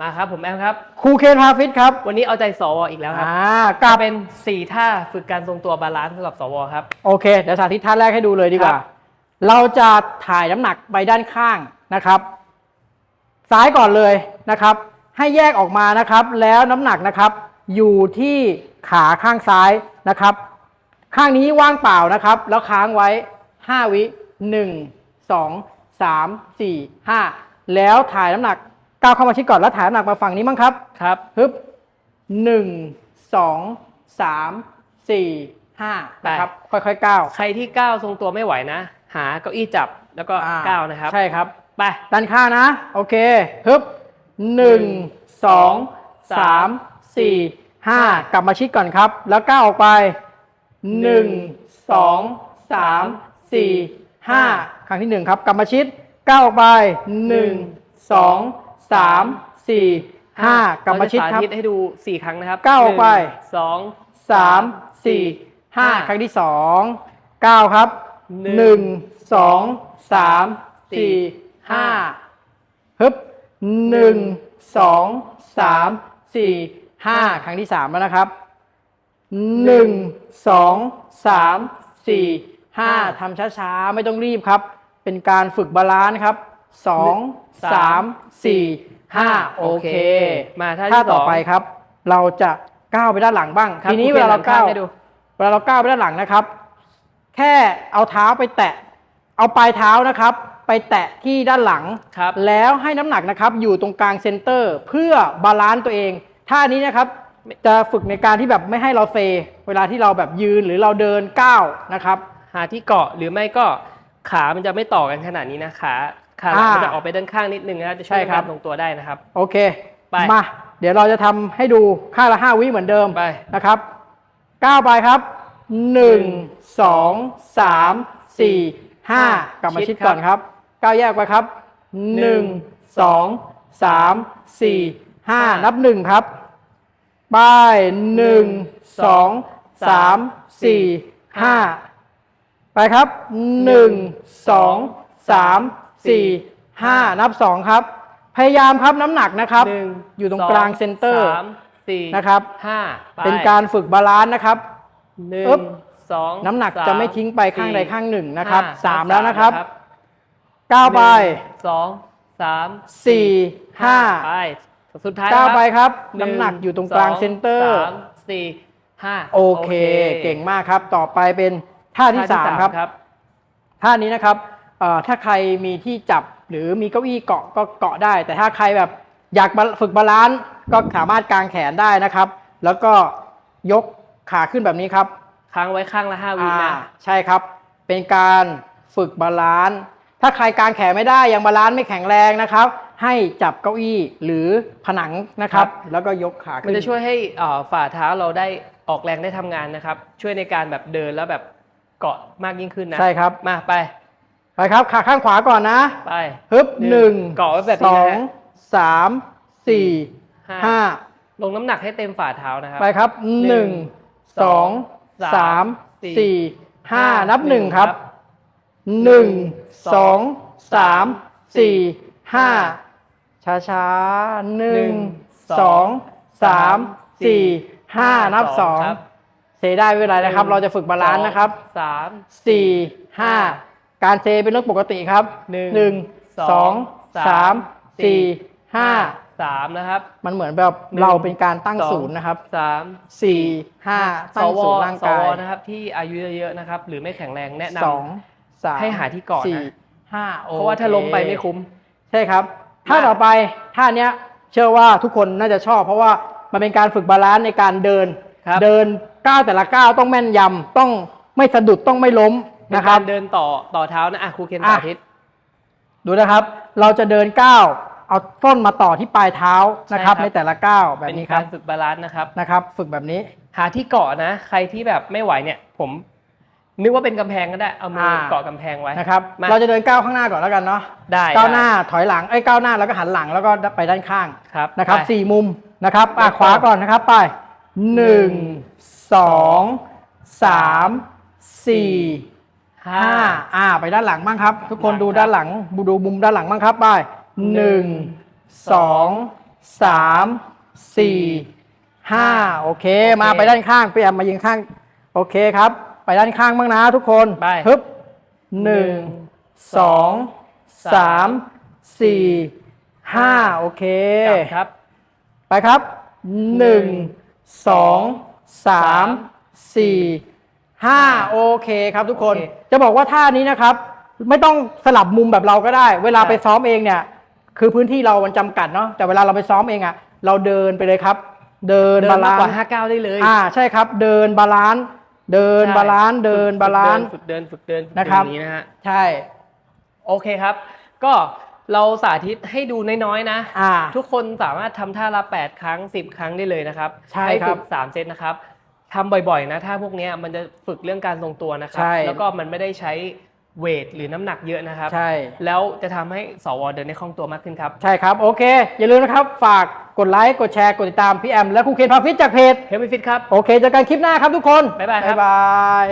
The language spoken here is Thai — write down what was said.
มาครับผมแอมครับ ครูเคนพาฟิตครับวันนี้เอาใจสวอีกแล้วครับอ่ากัก็บเป็น 4 ท่าฝึกการทรงตัวบาลานซ์สำหรับสวครับ โอเค เดี๋ยวสาธิตท่าแรกให้ดูเลยดีกว่าครับเราจะถ่ายน้ำหนักไปด้านข้างนะครับ ซ้ายก่อนเลยนะครับ ให้แยกออกมานะครับ แล้วน้ำหนักนะครับ อยู่ที่ขาข้างซ้ายนะครับ ข้างนี้ว่างเปล่านะครับ แล้วค้างไว้ 5 วิ 1 2 3 4 5 แล้วถ่ายน้ำหนัก ก้าวเข้ามาชิดก่อนแล้วถ่ายน้ำหนักมาฝั่งนี้มั้งครับครับฮึบหนึ่งสองสามสี่ห้าไป นะครับค่อยๆก้าวใครที่ก้าวทรงตัวไม่ไหวนะ หาเก้าอี้จับแล้วก็อ่ก้าวนะครับ ใช่ครับ ไป ด้านข้างนะ โอเคฮึบหนึ่งสองสามสี่ห้ากลับมาชิดก่อนครับ แล้วก้าวออกไปหนึ่งสองสามสี่ห้าครั้งที่หนึ่งครับ กลับมาชิดก้าวออกไปหนึ่งสอง สามสี่ห้ากลับมาชิดครับ เจะสธิตให้ดู4ครั้งนะครับก้าวออกไป หนึ่งสองสามสี่ห้าครั้งที่สองเก้าครับหหนึ่นึ่งงสองสามสี่ห้าฮึบหนึ่งสองสามสี่ห้าครั้งที่สามแล้วนะครับหนึ่งสองสามสี่ห้าทำช้าๆ ไม่ต้องรีบครับ เป็นการฝึกบาลานซ์ครับ สองสามสี่ห้าโอเค มาท่าท่าที่สต่อองไปครับ เราจะก้าวไปด้านหลังบ้างครับทีนี้คเวลาเราก้าวให้ดูเวลาเราก้าวไปด้านหลังนะครับ แค่เอาเท้าไปแตะ เอาปลายเท้านะครับ ไปแตะที่ด้านหลังครับแล้วให้น้ำหนักนะครับ อยู่ตรงกลางเซนเตอร์ เพื่อบาลานซ์ตัวเองท่านี้นะครับจะฝึกในการที่แบบไม่ให้เราเซ เวลาที่เราแบบยืนหรือเราเดินก้าวนะครับ หาที่เกาะหรือไม่ก็ขามันจะไม่ต่อกันขนาดนี้นะขา ขาหลังอ่ามัมันจะออกไปด้านข้างนิดนึงนะครับจะช่วยใช่ครับการทรงตัวได้นะครับ โอเคไปมา เดี๋ยวเราจะทำให้ดูค่าละห้าวิเหมือนเดิมไปนะครับก้าวไปครับหนึ่งสองสามสี่ห้ากลับมาชิดก่อนครับก้าวแยกไปครับหนึ่งสองสามสี่ห้านับหนึ่งครับไปหนึ่งสองสามสี่ห้าไปครับหนึ่งสองสาม สี่ห้านับสองครับ พยายามครับน้ำหนักนะครับ หนึ่งอยู่ตรงสกลางเซนเตอร์ สามสี่นะครับ ห้าไปเป็นการฝึกบาลานซ์นะครับ หนึ่อึ๊งบสองน้ำหนักสาจะไม่ทิ้งไปข้างใดสี่ข้างหนึ่งนะครับห้สามแล้วนะครับหก้าวไปนึ่งสองสามสี่ห้าไปสุดท้ายก้าวไปนะครับหงน้ำหนักอยู่ตรงกลางสเซนเตอร์สามสี่ห้าโอเค เก่งมากครับ ต่อไปเป็นท่าที่ท่สามครับครับ ท่านี้นะครับเอ่อ ถ้าใครมีที่จับหรือมีเก้าอี้เกาะก็เกาะได้ แต่ถ้าใครแบบอยากฝึกบาลานซ์ก็สามารถกางแขนได้นะครับ แล้วก็ยกขาขึ้นแบบนี้ครับค้างไว้ข้างละห้าวิอ่านะใช่ครับ เป็นการฝึกบาลานซ์ถ้าใครกางแขนไม่ได้ยังบาลานซ์ไม่แข็งแรงนะครับ ให้จับเก้าอี้หรือผนังนะครับ แล้วก็ยกขามันขึ้นจะช่วยให้เอ่อฝ่าเท้าเราได้ออกแรงได้ทำงานนะครับ ช่วยในการแบบเดินแล้วแบบเกาะมากยิ่งขึ้นนะใช่ครับมาไป ไปครับขาข้างขวาก่อนนะ ไปฮึบหหนึ่นึ่งงเกาะไว้แบบสนี้อนะงฮะ สามสี่ห้า ห้าลงน้ำหนักให้เต็มฝ่าเท้านะครับ ไปครับหนึ่งสองสามสี่ห้านับหนึ่งครับหนึ่งสองสามสี่ห้าช้าช้าๆหนึ่งสองสามสี่ห้านับสองครับเซได้ไม่เป็นไรนะครับ เราจะฝึกบาลานซ์นะครับสามสี่ห้า การเซเป็นเรื่องปกติครับหนึ่งหนึ่งสองสามสี่ห้าสามนะครับ มันเหมือนแบบหนึ่งเราเป็นการตั้งสองศูนย์นะครับสามสี่ห้าสตั้งวศูนย์ร่างสกายวนะครับ ที่อายุเยอะๆนะครับ หรือไม่แข็งแรงแนะนสองสามให้หาที่เกาะนะสี่ห้าำเพราะว่าถ้าล้มไปไม่คุ้ม ใช่ครับท่าต่อไปท่าเนี้ย เชื่อว่าทุกคนน่าจะชอบ เพราะว่ามันเป็นการฝึกบาลานซ์ในการเดินครับเดินก้าวแต่ละก้าวต้องแม่นยำต้องไม่สะดุดต้องไม่ล้ม นะนะคครัรับบเดินต่อต่อเท้านะอะครูเคนอะสาธิต ดูนะครับ เราจะเดินก้าวเอาส้นมาต่อที่ปลายเท้านะครับใช่ครับในแต่ละก้าวแบบเป็นนี้คการับรฝึกบาลานซ์นะครับนะครับ ฝึกแบบนี้ หาที่เกาะนะ ใครที่แบบไม่ไหวเนี่ย ผมนึกว่าเป็นกำแพงก็ได้เอามืออาเกาะกำแพงไว้นะครับมาเราจะเดินก้าวข้างหน้าก่อนแล้วกันเนาะได้ก้าวหน้าได้ถอยหลังไอ้ยก้าวหน้าแล้วก็หันหลังแล้วก็ไปด้านข้างครับนะครับไปสี่มุมนะครับอะแล้วก็ขวาก่อนนะครับไปหนึ่งสองสามสี่ ห้าห้าอ่า ไปด้านหลังบ้างครับ ทุกคนหลังดูครับด้านหลังดูมุมด้านหลังบ้างครับไปหนึ่งสองสสามสี่ห้าโอเคโอเค มาไปด้านข้างพี่แอมมายิงข้าง โอเคครับ ไปด้านข้างบ้างนะทุกคนไปฮึบหนึ่งสองสามสี่ห้าโอเคกลับครับ ไปครับหนึ่งสองสามสี่ ห้าโอเคครับทุกคนโอเคจะบอกว่าท่านี้นะครับ ไม่ต้องสลับมุมแบบเราก็ได้ เวลาใช่ ไปซ้อมเองเนี่ย คือพื้นที่เรามันจำกัดเนาะแต่เวลาเราไปซ้อมเองอะเราเดินไปเลยครับ เดินเดินบามากลานกว่าซ์ห้าเก้าได้เลยอ่าใช่ครับ เดินบาลานซ์เดินใช่บาลานซ์เดินฝึกบาลานซ์ ฝึกเดินฝึกเดินฝึกเดินนะครับ อย่างนี้นะฮะ ใช่ โอเคครับ ก็เราสาธิตให้ดูน้อยๆนะ อ่า ทุกคนสามารถทำท่าละ 8 ครั้ง 10 ครั้งได้เลยนะครับใช่ห้ครับฝึก3เซตนะครับ ทำบ่อยๆนะท่าพวกเนี้ยมันจะฝึกเรื่องการทรงตัวนะครัใช่แล้วก็มันไม่ได้ใช้เวทหรือน้ำหนักเยอะนะครับ ใช่ แล้วจะทำให้สวเดินได้คล่องตัวมากขึ้นครับ ใช่ครับ โอเค อย่าลืมนะครับ ฝากกดไลค์ กดแชร์ กดติดตามพี่แอม และครูเคนพาฟิตจากเพจเฮลมิฟิตครับ โอเคเจอกันคลิปหน้าครับทุกคน บ๊ายบายครับบ๊ายบาย